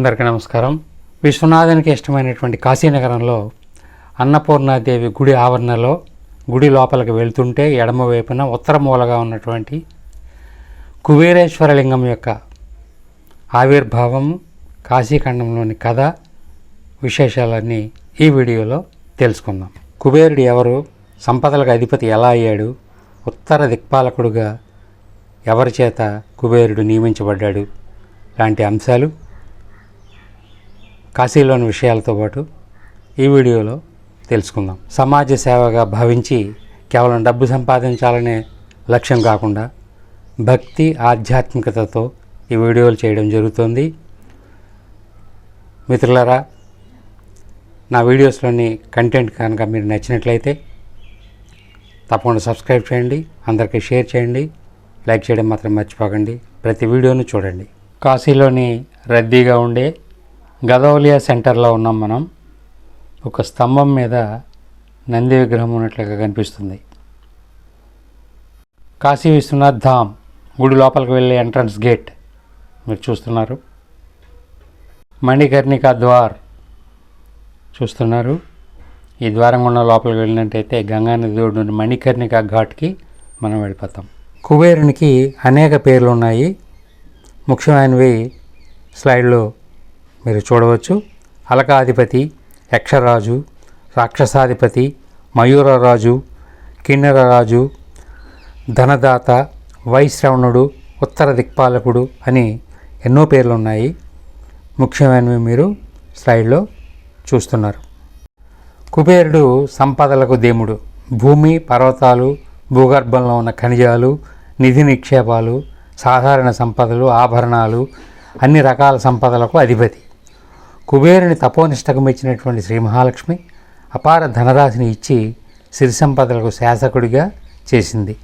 అందరికీ నమస్కారం. విశ్వనాథానికి ఇష్టమైనటువంటి కాశీనగరంలో అన్నపూర్ణాదేవి గుడి ఆవరణలో గుడి లోపలికి వెళ్తుంటే ఎడమవైపున ఉత్తర మూలగా ఉన్నటువంటి కుబేరేశ్వరలింగం యొక్క ఆవిర్భావం కాశీఖండంలోని కథ విశేషాలన్నీ ఈ వీడియోలో తెలుసుకుందాం. కుబేరుడు ఎవరు సంపదలకు అధిపతి ఎలా అయ్యాడు ఉత్తర దిక్పాలకుడుగా ఎవరి చేత కుబేరుడు నియమించబడ్డాడు లాంటి అంశాలు కాశీలోని విషయాలతో పాటు ఈ వీడియోలో తెలుసుకుందాం. సమాజ సేవగా భావించి కేవలం డబ్బు సంపాదించాలనే లక్ష్యం కాకుండా భక్తి ఆధ్యాత్మికతతో ఈ వీడియోలు చేయడం జరుగుతుంది. మిత్రులరా నా వీడియోస్లోని కంటెంట్ కనుక మీరు నచ్చినట్లయితే తప్పకుండా సబ్స్క్రైబ్ చేయండి అందరికీ షేర్ చేయండి లైక్ చేయడం మాత్రం మర్చిపోకండి ప్రతి వీడియోను చూడండి. కాశీలోని రద్దీగా ఉండే గదౌలియా సెంటర్లో ఉన్నాం మనం. ఒక స్తంభం మీద నంది విగ్రహం ఉన్నట్లుగా కనిపిస్తుంది. కాశీ విశ్వనాథ్ ధామ్ గుడి లోపలికి వెళ్ళే ఎంట్రన్స్ గేట్ మీరు చూస్తున్నారు. మణికర్ణిక ద్వార్ చూస్తున్నారు. ఈ ద్వారం గుండా లోపలికి వెళ్ళినట్టయితే గంగానది ఒడ్డున మణికర్ణిక ఘాట్కి మనం వెళ్ళిపోతాం. కుబేరునికి అనేక పేర్లు ఉన్నాయి ముఖ్యమైనవి స్లైడ్లో మీరు చూడవచ్చు. అలకాధిపతి యక్షరాజు రాక్షసాధిపతి మయూరరాజు కిన్నెరరాజు ధనదాత వైశ్రవణుడు ఉత్తర దిక్పాలకుడు అని ఎన్నో పేర్లు ఉన్నాయి ముఖ్యమైనవి మీరు స్లైడ్లో చూస్తున్నారు. కుబేరుడు సంపదలకు దేముడు. భూమి పర్వతాలు భూగర్భంలో ఉన్న ఖనిజాలు నిధి నిక్షేపాలు సాధారణ సంపదలు ఆభరణాలు అన్ని రకాల సంపదలకు అధిపతి. కుబేరుని తపోనిష్టకం ఇచ్చినటువంటి శ్రీ మహాలక్ష్మి అపార ధనరాశిని ఇచ్చి సిరి సంపదలకు శాసకుడిగా చేసింది.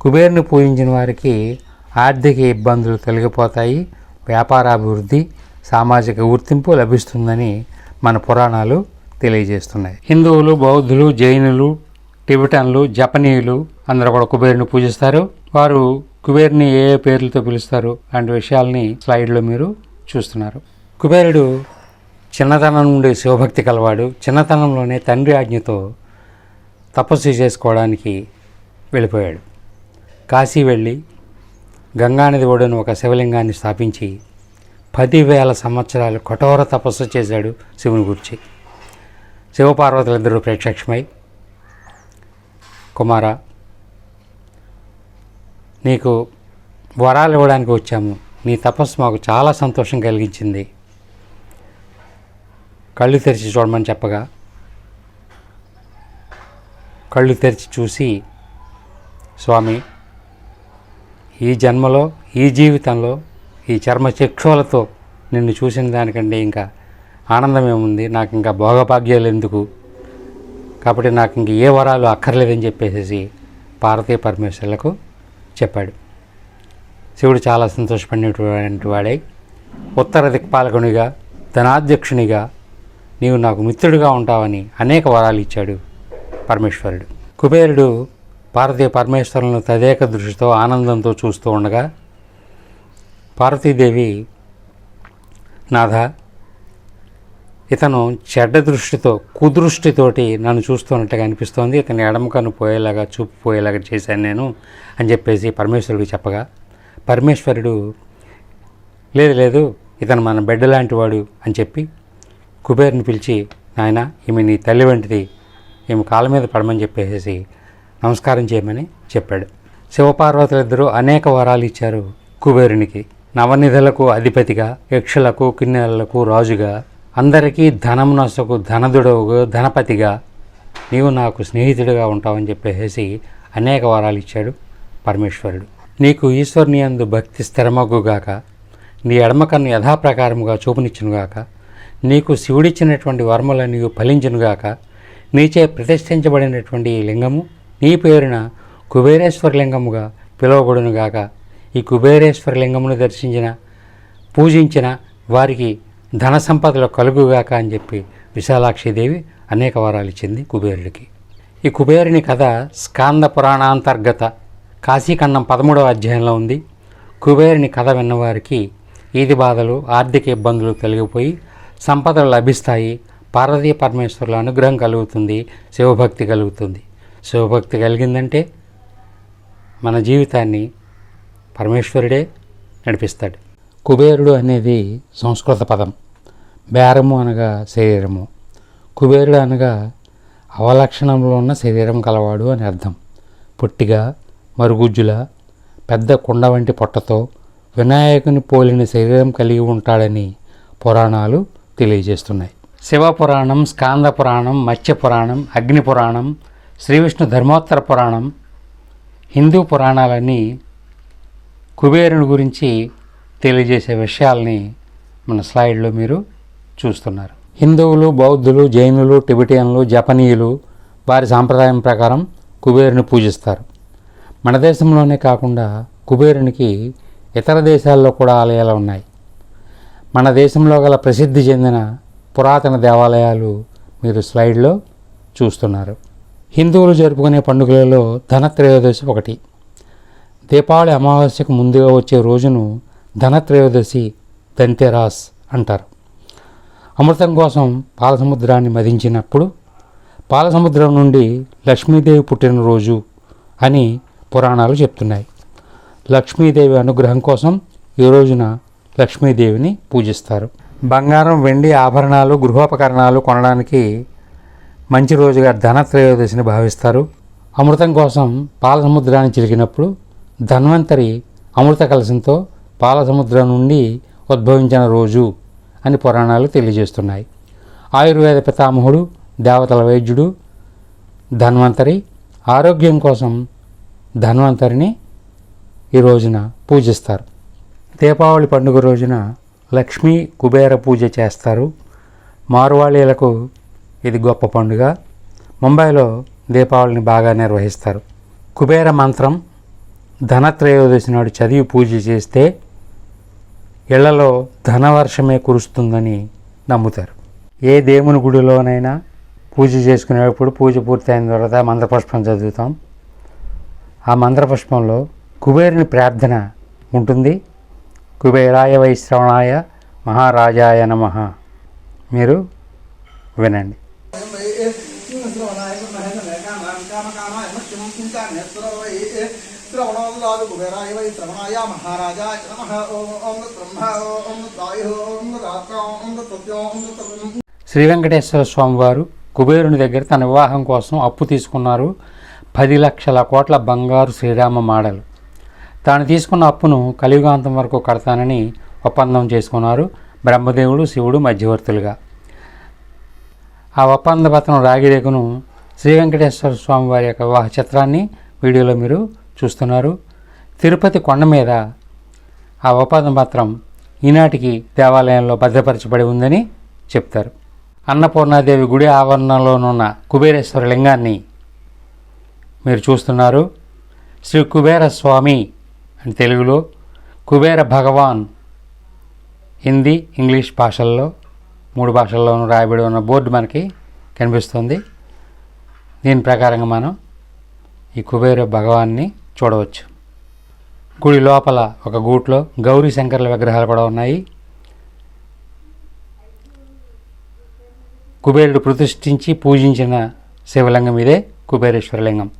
కుబేరుని పూజించిన వారికి ఆర్థిక ఇబ్బందులు తొలగిపోతాయి వ్యాపారాభివృద్ధి సామాజిక గుర్తింపు లభిస్తుందని మన పురాణాలు తెలియజేస్తున్నాయి. హిందువులు బౌద్ధులు జైనులు టిబెటన్లు జపనీయులు అందరూ కూడా కుబేరుని పూజిస్తారు. వారు కుబేరుని ఏ ఏ పేర్లతో పిలుస్తారు లాంటి విషయాల్ని స్లైడ్లో మీరు చూస్తున్నారు. కుబేరుడు చిన్నతనం నుండి శివభక్తి కలవాడు చిన్నతనంలోనే తండ్రి ఆజ్ఞతో తపస్సు చేసుకోవడానికి వెళ్ళిపోయాడు. కాశీ వెళ్ళి గంగానది ఒడిన ఒక శివలింగాన్ని స్థాపించి పదివేల సంవత్సరాలు కఠోర తపస్సు చేశాడు శివుని గురించి. శివపార్వతులిద్దరూ ప్రత్యక్షమై కుమార నీకు వరాలు ఇవ్వడానికి వచ్చాము. నీ తపస్సు మాకు చాలా సంతోషం కలిగించింది. కళ్ళు తెరిచి చూడమని చెప్పగా కళ్ళు తెరిచి చూసి స్వామి ఈ జన్మలో ఈ జీవితంలో ఈ చర్మ చక్షులతో నిన్ను చూసిన దానికంటే ఇంకా ఆనందం ఏముంది? నాకు ఇంకా భోగభాగ్యాలు ఎందుకు? కాబట్టి నాకు ఇంక ఏ వరాలు అక్కర్లేదని చెప్పేసి పార్వతీ పరమేశ్వర్లకు చెప్పాడు. శివుడు చాలా సంతోషపడినటువంటి వాడై ఉత్తర దిక్పాలకునిగా ధనాధ్యక్షునిగా నీవు నాకు మిత్రుడిగా ఉంటావని అనేక వరాలు ఇచ్చాడు పరమేశ్వరుడు. కుబేరుడు పార్వతీ పరమేశ్వరులను తదేక దృష్టితో ఆనందంతో చూస్తూ ఉండగా పార్వతీదేవి నాథ ఇతను చెడ్డ దృష్టితో కుదృష్టితోటి నన్ను చూస్తున్నట్టుగా అనిపిస్తోంది. ఇతని ఎడమ కన్ను పోయేలాగా చూపు పోయేలాగా చేశాను నేను అని చెప్పేసి పరమేశ్వరుడు చెప్పగా పరమేశ్వరుడు లేదు లేదు ఇతను మన బిడ్డ లాంటి వాడు అని చెప్పి కుబేరుని పిలిచి నాయన ఈమె నీ తల్లి వంటిది. ఈమె కాళ్ళ మీద పడమని చెప్పేసి నమస్కారం చేయమని చెప్పాడు. శివపార్వతులిద్దరూ అనేక వరాలు ఇచ్చారు కుబేరునికి. నవనిధులకు అధిపతిగా యక్షులకు కిన్నెలకు రాజుగా అందరికీ ధనం నసకు ధనదుడవు ధనపతిగా నీవు నాకు స్నేహితుడిగా ఉంటావని చెప్పేసి అనేక వరాలు ఇచ్చాడు పరమేశ్వరుడు. నీకు ఈశ్వరుని అందు భక్తి స్థిరమగ్గుగాక నీ ఎడమకన్ను యథాప్రకారముగా చూపునిచ్చునుగాక నీకు శివుడిచ్చినటువంటి వర్మలు నీవు ఫలించునుగాక నీచే ప్రతిష్ఠించబడినటువంటి ఈ లింగము నీ పేరున కుబేరేశ్వర లింగముగా పిలువబడునుగాక ఈ కుబేరేశ్వర లింగమును దర్శించిన పూజించిన వారికి ధన సంపదలు కలుగుగాక అని చెప్పి విశాలాక్షిదేవి అనేక వరాలు ఇచ్చింది కుబేరుడికి. ఈ కుబేరుని కథ స్కాంద పురాణాంతర్గత కాశీఖండం పదమూడవ అధ్యాయంలో ఉంది. కుబేరుని కథ విన్నవారికి ఈది బాధలు ఆర్థిక ఇబ్బందులు తొలగిపోయి సంపదలు లభిస్తాయి. పార్వతీ పరమేశ్వరుల అనుగ్రహం కలుగుతుంది. శివభక్తి కలుగుతుంది. శివభక్తి కలిగిందంటే మన జీవితాన్ని పరమేశ్వరుడే నడిపిస్తాడు. కుబేరుడు అనేది సంస్కృత పదం. బేరము అనగా శరీరము. కుబేరుడు అనగా అవలక్షణంలో ఉన్న శరీరం కలవాడు అని అర్థం. పొట్టిగా మరుగుజ్జుల పెద్ద కుండ వంటి పొట్టతో వినాయకుని పోలిన శరీరం కలిగి ఉంటాడని పురాణాలు తెలియజేస్తున్నాయి. శివ పురాణం స్కాంద పురాణం మత్స్య పురాణం అగ్ని పురాణం శ్రీ విష్ణు ధర్మోత్తర పురాణం హిందూ పురాణాలన్నీ కుబేరుని గురించి తెలియజేసే విషయాల్ని మన స్లైడ్లో మీరు చూస్తున్నారు. హిందువులు బౌద్ధులు జైనులు టిబెటియన్లు జపనీయులు వారి సాంప్రదాయం ప్రకారం కుబేరుని పూజిస్తారు. మన దేశంలోనే కాకుండా కుబేరునికి ఇతర దేశాల్లో కూడా ఆలయాలు ఉన్నాయి. మన దేశంలో గల ప్రసిద్ధి చెందిన పురాతన దేవాలయాలు మీరు స్లైడ్లో చూస్తున్నారు. హిందువులు జరుపుకునే పండుగలలో ధనత్రయోదశి ఒకటి. దీపావళి అమావాస్యకు ముందుగా వచ్చే రోజును ధనత్రయోదశి దంతెరాస్ అంటారు. అమృతం కోసం పాలసముద్రాన్ని మదించినప్పుడు పాలసముద్రం నుండి లక్ష్మీదేవి పుట్టినరోజు అని పురాణాలు చెప్తున్నాయి. లక్ష్మీదేవి అనుగ్రహం కోసం ఈ రోజున లక్ష్మీదేవిని పూజిస్తారు. బంగారం వెండి ఆభరణాలు గృహోపకరణాలు కొనడానికి మంచి రోజుగా ధనత్రయోదశిని భావిస్తారు. అమృతం కోసం పాల సముద్రాన్ని చిలికినప్పుడు ధన్వంతరి అమృత కలశంతో పాల సముద్రం నుండి ఉద్భవించిన రోజు అని పురాణాలు తెలియజేస్తున్నాయి. ఆయుర్వేద పితామహుడు దేవతల వైద్యుడు ధన్వంతరి ఆరోగ్యం కోసం ధన్వంతరిని ఈ రోజున పూజిస్తారు. దీపావళి పండుగ రోజున లక్ష్మీ కుబేర పూజ చేస్తారు. మార్వాళీలకు ఇది గొప్ప పండుగ. ముంబైలో దీపావళిని బాగా నిర్వహిస్తారు. కుబేర మంత్రం ధనత్రయోదశి నాడు చదివి పూజ చేస్తే ఇళ్ళలో ధనవర్షమే కురుస్తుందని నమ్ముతారు. ఏ దేవుని గుడిలోనైనా పూజ చేసుకునేటప్పుడు పూజ పూర్తయిన తర్వాత మంత్రపుష్పం చదువుతాం. ఆ మంత్రపుష్పంలో కుబేరుని ప్రార్థన ఉంటుంది. కుబేరాయ వైశ్రవణాయ మహారాజాయ నమ. మీరు వినండి. కుబేరాయ వై శ్రవణాయ మహారాజాయ ఓం బ్రహ్మ ఓం ఓం రాత్ర ఓం సత్యం శ్రీ వెంకటేశ్వర స్వామి వారు కుబేరుని దగ్గర తన వివాహం కోసం అప్పు తీసుకున్నారు. పది లక్షల కోట్ల బంగారు శ్రీరామ మాడలు. తాను తీసుకున్న అప్పును కలియుగాంతం వరకు కడతానని ఒప్పందం చేసుకున్నారు బ్రహ్మదేవుడు శివుడు మధ్యవర్తులుగా. ఆ ఒప్పంద పత్రం రాగిరేకును శ్రీ వెంకటేశ్వర స్వామి వారి యొక్క వివాహ చిత్రాన్ని వీడియోలో మీరు చూస్తున్నారు. తిరుపతి కొండ మీద ఆ ఒప్పంద పత్రం ఈనాటికి దేవాలయంలో భద్రపరచబడి ఉందని చెప్తారు. అన్నపూర్ణాదేవి గుడి ఆవరణలోనున్న కుబేరేశ్వర లింగాన్ని మీరు చూస్తున్నారు. శ్రీ కుబేర స్వామి తెలుగులో కుబేర భగవాన్. హిందీ ఇంగ్లీష్ భాషల్లో మూడు భాషల్లోనూ రాయబడి ఉన్న బోర్డు మనకి కనిపిస్తుంది. దీని ప్రకారంగా మనం ఈ కుబేర భగవాన్ని చూడవచ్చు. గుడి లోపల ఒక గూట్లో గౌరీ శంకర్ల విగ్రహాలు కూడా ఉన్నాయి. కుబేరుడు ప్రతిష్ఠించి పూజించిన శివలింగం ఇదే కుబేరేశ్వరలింగం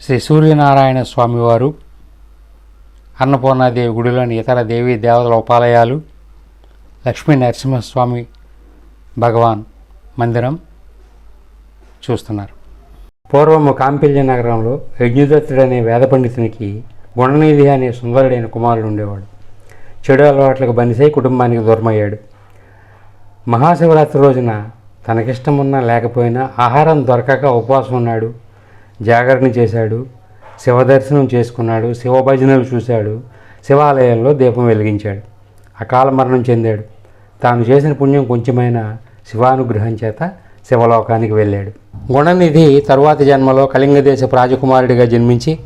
శ్రీ సూర్యనారాయణ స్వామివారు అన్నపూర్ణాదేవి గుడిలోని ఇతర దేవీ దేవతల ఉపాలయాలు లక్ష్మీ నరసింహస్వామి భగవాన్ మందిరం చూస్తున్నారు. పూర్వము కాంపిల్య నగరంలో యజ్ఞదత్తుడు అనే వేద పండితునికి గుణనిధి అనే సుందరుడైన కుమారుడు ఉండేవాడు. చెడు అలవాట్లకు బనిసై కుటుంబానికి దూరమయ్యాడు. మహాశివరాత్రి రోజున తనకిష్టమున్నా లేకపోయినా ఆహారం దొరకక ఉపవాసం ఉన్నాడు జాగరణ చేశాడు. శివదర్శనం చేసుకున్నాడు శివభజనలు చూశాడు శివాలయంలో దీపం వెలిగించాడు. అకాల మరణం చెందాడు. తాను చేసిన పుణ్యం కొంచెమైనా శివానుగ్రహం చేత శివలోకానికి వెళ్ళాడు. గుణనిధి తరువాతి జన్మలో కళింగదేశ రాజకుమారుడిగా జన్మించి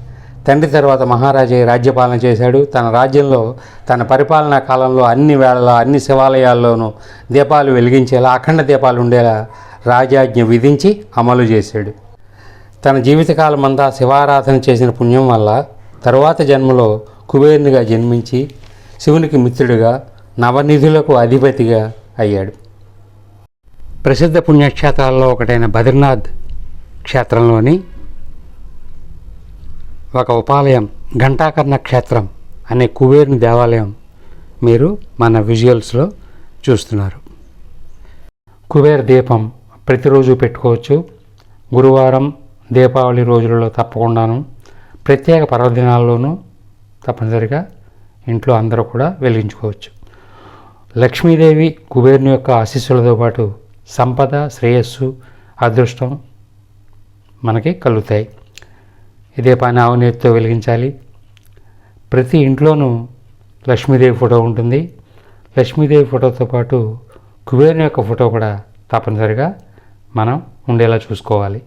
తండ్రి తర్వాత మహారాజే రాజ్యపాలన చేశాడు. తన రాజ్యంలో తన పరిపాలనా కాలంలో అన్ని వేళలా అన్ని శివాలయాల్లోనూ దీపాలు వెలిగించేలా అఖండ దీపాలు ఉండేలా రాజాజ్ఞ విధించి అమలు చేశాడు. తన జీవితకాలమంతా శివారాధన చేసిన పుణ్యం వల్ల తరువాత జన్మలో కుబేరునిగా జన్మించి శివునికి మిత్రుడిగా నవనిధులకు అధిపతిగా అయ్యాడు. ప్రసిద్ధ పుణ్యక్షేత్రాల్లో ఒకటైన బద్రీనాథ్ క్షేత్రంలోని ఒక ఉపాలయం ఘంటాకర్ణ క్షేత్రం అనే కుబేరుని దేవాలయం మీరు మన విజువల్స్లో చూస్తున్నారు. కుబేర దీపం ప్రతిరోజు పెట్టుకోవచ్చు. గురువారం దీపావళి రోజులలో తప్పకుండాను ప్రత్యేక పర్వదినాల్లోనూ తప్పనిసరిగా ఇంట్లో అందరూ కూడా వెలిగించుకోవచ్చు. లక్ష్మీదేవి కుబేరుని యొక్క ఆశీస్సులతో పాటు సంపద శ్రేయస్సు అదృష్టం మనకి కలుగుతాయి. ఇదే పని ఆవునేతితో వెలిగించాలి. ప్రతి ఇంట్లోనూ లక్ష్మీదేవి ఫోటో ఉంటుంది. లక్ష్మీదేవి ఫోటోతో పాటు కుబేరుని యొక్క ఫోటో కూడా తప్పనిసరిగా మనం ఉండేలా చూసుకోవాలి.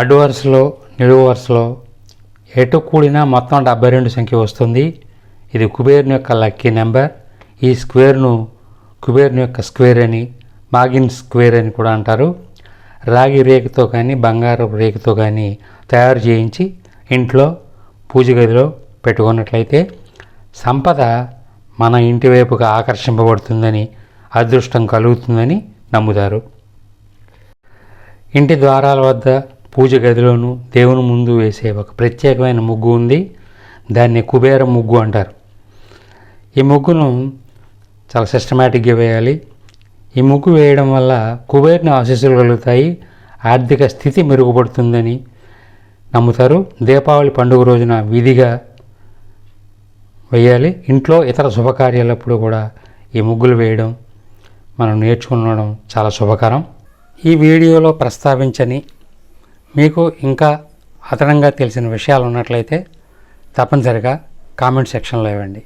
అడ్డు వరుసలో నిలువు వరుసలో ఎటు కూడినా మొత్తం డెబ్బై రెండు సంఖ్య వస్తుంది. ఇది కుబేరుని యొక్క లక్కీ నెంబర్. ఈ స్క్వేర్ను కుబేరుని యొక్క స్క్వేర్ అని మాగిన్ స్క్వేర్ అని కూడా అంటారు. రాగి రేకుతో కానీ బంగారు రేకుతో కానీ తయారు చేయించి ఇంట్లో పూజ గదిలో పెట్టుకున్నట్లయితే సంపద మన ఇంటి వైపుగా ఆకర్షింపబడుతుందని అదృష్టం కలుగుతుందని నమ్ముతారు. ఇంటి ద్వారాల వద్ద పూజ గదిలోను దేవుని ముందు వేసే ఒక ప్రత్యేకమైన ముగ్గు ఉంది. దాన్ని కుబేర ముగ్గు అంటారు. ఈ ముగ్గును చాలా సిస్టమేటిక్గా వేయాలి. ఈ ముగ్గు వేయడం వల్ల కుబేరుని ఆశీస్సులు కలుగుతాయి. ఆర్థిక స్థితి మెరుగుపడుతుందని నమ్ముతారు. దీపావళి పండుగ రోజున విధిగా వేయాలి. ఇంట్లో ఇతర శుభకార్యాలప్పుడు కూడా ఈ ముగ్గులు వేయడం మనం నేర్చుకునడం చాలా శుభకరం. ఈ వీడియోలో ప్రస్తావించని మీకు ఇంకా అదనంగా తెలిసిన విషయాలు ఉన్నట్లయితే తప్పనిసరిగా కామెంట్ సెక్షన్లో ఇవ్వండి.